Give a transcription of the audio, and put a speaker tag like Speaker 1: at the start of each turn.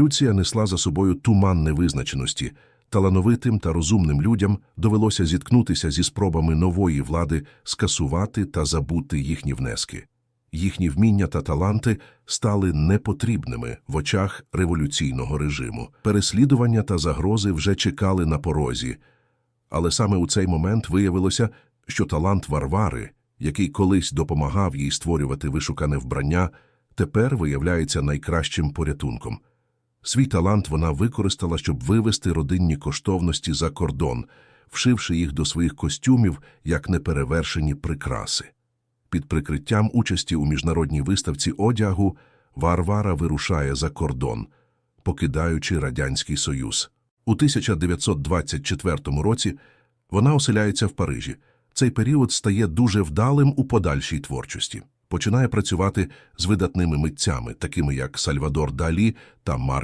Speaker 1: Революція несла за собою туман невизначеності. Талановитим та розумним людям довелося зіткнутися зі спробами нової влади скасувати та забути їхні внески. Їхні вміння та таланти стали непотрібними в очах революційного режиму. Переслідування та загрози вже чекали на порозі. Але саме у цей момент виявилося, що талант Варвари, який колись допомагав їй створювати вишукане вбрання, тепер виявляється найкращим порятунком. Свій талант вона використала, щоб вивести родинні коштовності за кордон, вшивши їх до своїх костюмів як неперевершені прикраси. Під прикриттям участі у міжнародній виставці одягу Варвара вирушає за кордон, покидаючи Радянський Союз. У 1924 році вона оселяється в Парижі. Цей період стає дуже вдалим у подальшій творчості. Починає працювати з видатними митцями, такими як Сальвадор Далі та Марк